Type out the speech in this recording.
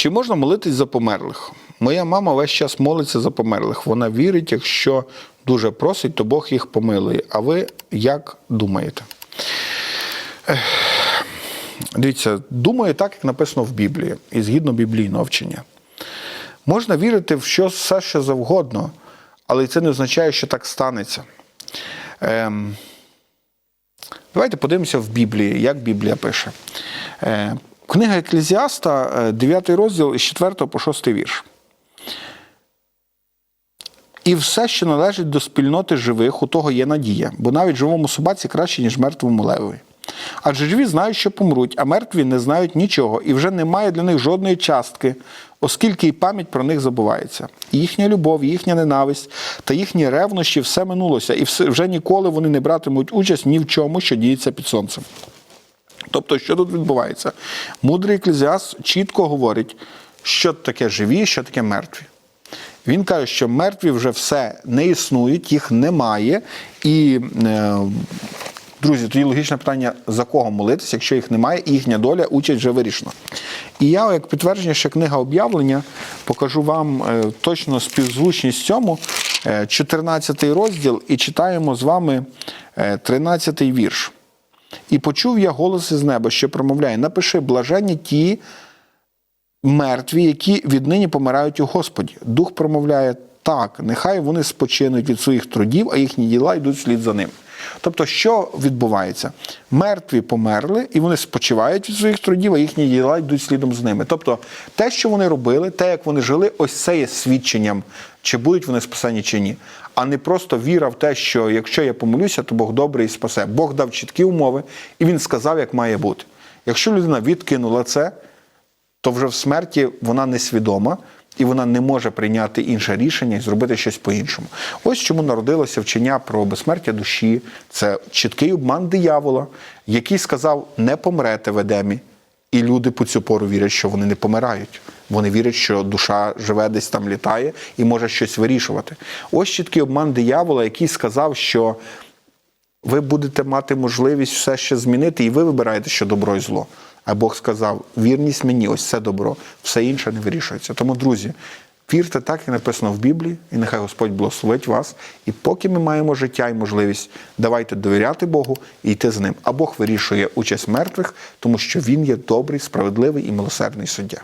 Чи можна молитись за померлих? Моя мама весь час молиться за померлих. Вона вірить, якщо дуже просить, то Бог їх помилує. А ви як думаєте? Дивіться, думаю так, як написано в Біблії, і згідно біблійного вчення. Можна вірити в що все, що завгодно, але це не означає, що так станеться. Ем, давайте подивимося в Біблії, як Біблія пише. Е, книга Еклезіаста, е, 9 розділ з 4 по 6 вірш. І все, що належить до спільноти живих, у того є надія, бо навіть живому собаці краще, ніж мертвому левові. Адже живі знають, що помруть, а мертві не знають нічого, і вже немає для них жодної частки, оскільки і пам'ять про них забувається. І їхня любов, і їхня ненависть та їхні ревнощі все минулося, і вже ніколи вони не братимуть участь ні в чому, що діється під сонцем. Тобто, що тут відбувається? Мудрий еклезіаст чітко говорить, що таке живі, що таке мертві. Він каже, що мертві вже все не існують, їх немає. І, е, друзі, тоді логічне питання, за кого молитися, якщо їх немає, і їхня доля, участь вже вирішена. І я, як підтвердження, що книга об'явлення, покажу вам е, точно співзвучність цьому, е, 14 розділ, і читаємо з вами е, 13 вірш. І почув я голос із неба, що промовляє: напиши блаженні ті мертві, які віднині помирають у Господі. Дух промовляє так, нехай вони спочинуть від своїх трудів, а їхні діла йдуть слід за ним. Тобто, що відбувається? Мертві померли, і вони спочивають від своїх трудів, а їхні діла йдуть слідом з ними. Тобто, те, що вони робили, те, як вони жили, ось це є свідченням, чи будуть вони спасені, чи ні. А не просто віра в те, що якщо я помолюся, то Бог добрий і спасе. Бог дав чіткі умови, і він сказав, як має бути. Якщо людина відкинула це, то вже в смерті вона несвідома і вона не може прийняти інше рішення і зробити щось по-іншому. Ось чому народилося вчення про безсмертя душі. Це чіткий обман диявола, який сказав: не помрете в Едемі. І люди по цю пору вірять, що вони не помирають. Вони вірять, що душа живе десь там літає і може щось вирішувати. Ось чіткий обман диявола, який сказав, що ви будете мати можливість все ще змінити, і ви вибираєте, що добро і зло. А Бог сказав: вірність мені, ось це добро, все інше не вирішується. Тому, друзі, вірте так, як написано в Біблії, і нехай Господь благословить вас. І поки ми маємо життя і можливість, давайте довіряти Богу і йти з ним. А Бог вирішує участь мертвих, тому що Він є добрий, справедливий і милосердний суддя.